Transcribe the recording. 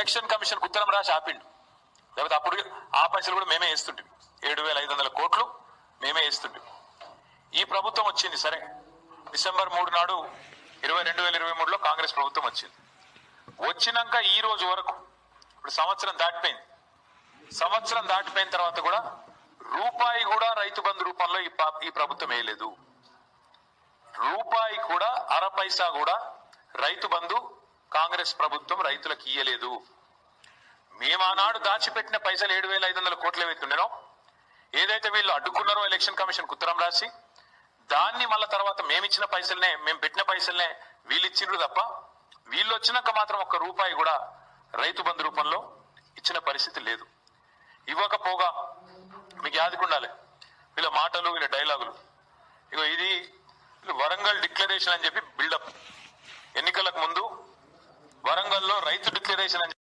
Election commission ఉత్తరం రాసి ఆపిండు. లేకపోతే అప్పుడు ఆ పైసలు కూడా మేమే వేస్తుంటే ఏడు వేల ఐదు వందల కోట్లు మేమే వేస్తుంటే ఈ ప్రభుత్వం వచ్చింది సరే. డిసెంబర్ మూడు నాడు ఇరవై రెండు వేల ఇరవై మూడులో కాంగ్రెస్ ప్రభుత్వం వచ్చింది. వచ్చినాక ఈ రోజు వరకు ఇప్పుడు సంవత్సరం దాటిపోయింది. సంవత్సరం దాటిపోయిన తర్వాత కూడా రూపాయి కూడా రైతు బంధు రూపంలో ఈ ఈ ప్రభుత్వం వేయలేదు. రూపాయి కూడా అర పైసా కూడా రైతు బంధు కాంగ్రెస్ ప్రభుత్వం రైతులకు ఇయ్యలేదు. మేము ఆనాడు దాచిపెట్టిన పైసలు ఏడు వేల ఐదు వందల కోట్ల ఏవైతుండేనో ఏదైతే వీళ్ళు అడ్డుకున్నారో ఎలక్షన్ కమిషన్ ఉత్తరం రాసి దాన్ని మళ్ళా తర్వాత మేమిచ్చిన పైసలనే మేము పెట్టిన పైసలనే వీళ్ళు ఇచ్చిండ్రు తప్ప వీళ్ళు వచ్చినాక మాత్రం ఒక్క రూపాయి కూడా రైతు బంధు రూపంలో ఇచ్చిన పరిస్థితి లేదు. ఇవ్వకపోగా మీకు యాదకుండాలి వీళ్ళ మాటలు వీళ్ళ డైలాగులు. ఇగో ఇది వరంగల్ డిక్లరేషన్ అని చెప్పి బిల్డప్. ఎన్నికలకు ముందు వరంగల్లో రైతు డిక్లరేషన్ అని